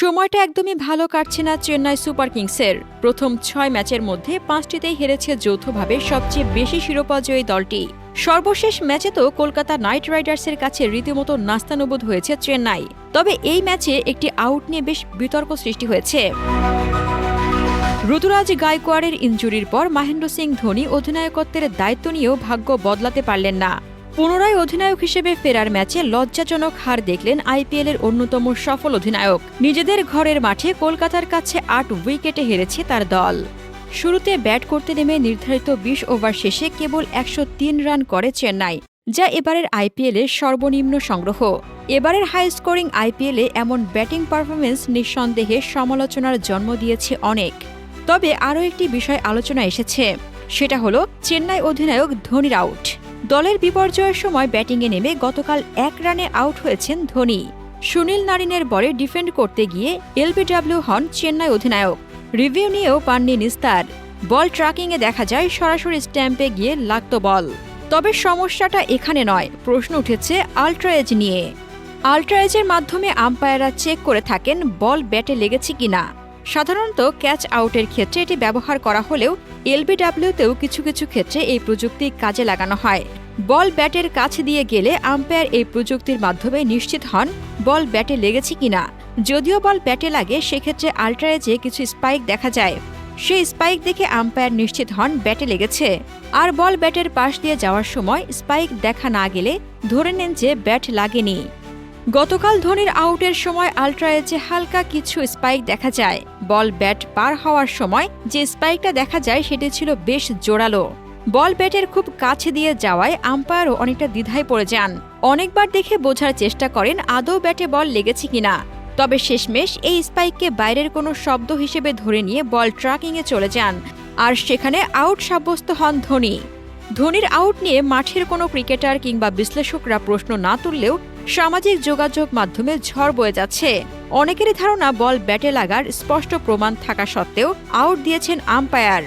সময়টা একদমই ভালো কাটছে না চেন্নাই সুপার কিংসের। প্রথম ছয় ম্যাচের মধ্যে পাঁচটিতেই হেরেছে যৌথভাবে সবচেয়ে বেশি শিরোপাজয়ী দলটি। সর্বশেষ ম্যাচে তো কলকাতা নাইট রাইডার্সের কাছে রীতিমতো নাস্তানুবোধ হয়েছে চেন্নাই। তবে এই ম্যাচে একটি আউট নিয়ে বেশ বিতর্ক সৃষ্টি হয়েছে। ঋতুরাজ গায়কোয়াড়ের ইঞ্জুরির পর মহেন্দ্র সিং ধোনি অধিনায়কত্বের দায়িত্ব নিয়েও ভাগ্য বদলাতে পারলেন না। পুনরায় অধিনায়ক হিসেবে ফেরার ম্যাচে লজ্জাজনক হার দেখলেন আইপিএলের অন্যতম সফল অধিনায়ক। নিজেদের ঘরের মাঠে কলকাতার কাছে আট উইকেটে হেরেছে তার দল। শুরুতে ব্যাট করতে নেমে নির্ধারিত বিশ ওভার শেষে কেবল একশো তিন রান করে চেন্নাই, যা এবারের আইপিএলের সর্বনিম্ন সংগ্রহ। এবারের হাই স্কোরিং আইপিএলে এমন ব্যাটিং পারফরমেন্স নিঃসন্দেহে সমালোচনার জন্ম দিয়েছে অনেক। তবে আরও একটি বিষয় আলোচনা এসেছে, সেটা হলো, চেন্নাই অধিনায়ক ধোনির আউট দলের বিপর্যয়ের সময় ব্যাটিংয়ে নেমে গতকাল এক রানে আউট হয়েছেন ধোনি। সুনীল নারিনের বলে ডিফেন্ড করতে গিয়ে এলবিডব্লিউ হন চেন্নাই অধিনায়ক। রিভিউ নিয়েও পাননি নিস্তার। বল ট্র্যাকিংয়ে দেখা যায় সরাসরি স্ট্যাম্পে গিয়ে লাগত বল। তবে সমস্যাটা এখানে নয়, প্রশ্ন উঠেছে আল্ট্রাএজ নিয়ে। আল্ট্রাএজের মাধ্যমে আম্পায়াররা চেক করে থাকেন বল ব্যাটে লেগেছে কিনা। সাধারণত ক্যাচ আউটের ক্ষেত্রে এটি ব্যবহার করা হলেও এলবিডব্লিউতেও কিছু কিছু ক্ষেত্রে এই প্রযুক্তি কাজে লাগানো হয়। বল ব্যাটের কাছে দিয়ে গেলে আম্পায়ার এই প্রযুক্তির মাধ্যমে নিশ্চিত হন বল ব্যাটে লেগেছে কিনা। যদিও বল ব্যাটে লাগে, সেক্ষেত্রে আল্ট্রাএজে কিছু স্পাইক দেখা যায়। সেই স্পাইক দেখে আম্পায়ার নিশ্চিত হন ব্যাটে লেগেছে। আর বল ব্যাটের পাশ দিয়ে যাওয়ার সময় স্পাইক দেখা না গেলে ধরে নেন যে ব্যাট লাগেনি। গতকাল ধোনির আউটের সময় আল্ট্রাএজে হালকা কিছু স্পাইক দেখা যায়। বল ব্যাট পার হওয়ার সময় যে স্পাইকটা দেখা যায় সেটি ছিল বেশ জোরালো। বল ব্যাটের খুব কাছে দিয়ে যাওয়ায় আম্পায়ারও অনেকটা দ্বিধায় পড়ে যান। অনেকবার দেখে বোঝার চেষ্টা করেন আদৌ ব্যাটে বল লেগেছে কিনা। তবে শেষমেশ এই স্পাইককে বাইরের কোনো শব্দ হিসেবে ধরে নিয়ে বল ট্রাকিংয়ে চলে যান, আর সেখানে আউট সাব্যস্ত হন ধোনি। ধোনির আউট নিয়ে মাঠের কোনো ক্রিকেটার কিংবা বিশ্লেষকরা প্রশ্ন না তুললেও সামাজিক যোগাযোগ মাধ্যমে ঝড় বয়ে যাচ্ছে। অনেকেরই ধারণা বল ব্যাটে লাগার স্পষ্ট প্রমাণ থাকা সত্ত্বেও আউট দিয়েছেন আম্পায়ার।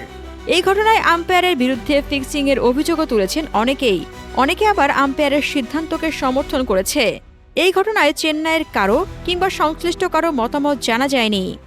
এই ঘটনায় আম্পায়ারের বিরুদ্ধে ফিক্সিংয়ের অভিযোগও তুলেছেন অনেকেই। অনেকে আবার আম্পায়ারের সিদ্ধান্তকে সমর্থন করেছে। এই ঘটনায় চেন্নাইয়ের কারও কিংবা সংশ্লিষ্ট কারও মতামত জানা যায়নি।